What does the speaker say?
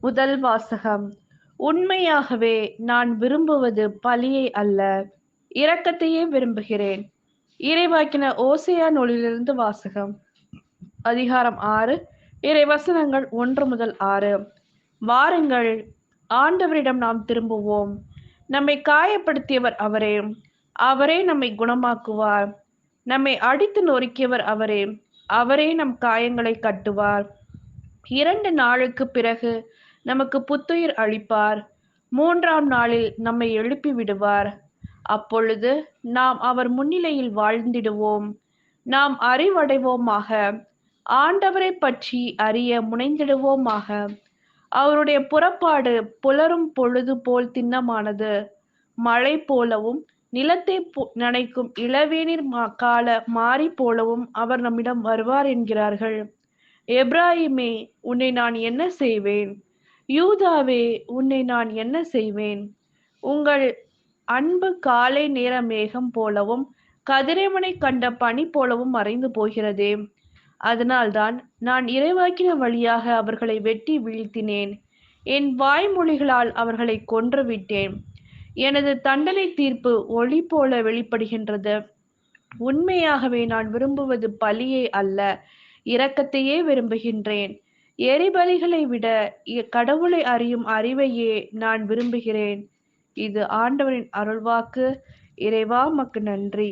முதல் வாசகம். உண்மையாகவே நான் விரும்புவது பலியை அல்ல இரக்கத்தையே விரும்புகிறேன். இறைவாக்கின ஓசையா நூலிலிருந்து வாசகம். அதிகாரம் ஆறு இறைவசனங்கள் ஒன்று முதல் ஆறு. வாருங்கள் ஆண்டவரிடம் நாம் திரும்புவோம். நம்மை காயப்படுத்தியவர் அவரே. அவரே நம்மை குணமாக்குவார். நம்மை அடித்து நொறுக்கியவர் அவரே. அவரே நம் காயங்களை கட்டுவார். இரண்டு நாளுக்கு பிறகு நமக்கு புத்துயிர் அளிப்பார். மூன்றாம் நாளில் நம்மை எழுப்பி விடுவார். அப்பொழுது நாம் அவர் முன்னிலையில் வாழ்ந்திடுவோம். நாம் அறிவடைவோமாக. ஆண்டவரை பற்றி அறிய முனைந்திடுவோமாக. அவருடைய புறப்பாடு புலரும் பொழுது போல் திண்ணமானது. மழை போலவும் நிலத்தை நனைக்கும் இளவேநீர் கால மாறி போலவும் அவர் நம்மிடம் வருவார் என்கிறார்கள். எப்ராஹிமே உன்னை நான் என்ன செய்வேன்? யூதாவே உன்னை நான் என்ன செய்வேன்? உங்கள் அன்பு காலை நேர மேகம் போலவும் கதிரவனை கண்ட பனி போலவும் மறைந்து போகிறதே. அதனால்தான் நான் இறைவாக்கின வழியாக அவர்களை வெட்டி வீழ்த்தினேன். என் வாய்மொழிகளால் அவர்களை கொன்றுவிட்டேன் எனது தண்டனை தீர்ப்பு ஒளி போல வெளிப்படுகின்றது. உண்மையாகவே நான் விரும்புவது பலியை அல்ல இரக்கத்தையே விரும்புகின்றேன். எரிபலிகளை விட கடவுளை அறியும் அறிவையே நான் விரும்புகிறேன். இது ஆண்டவரின் அருள்வாக்கு. இறைவா மக்கு நன்றி.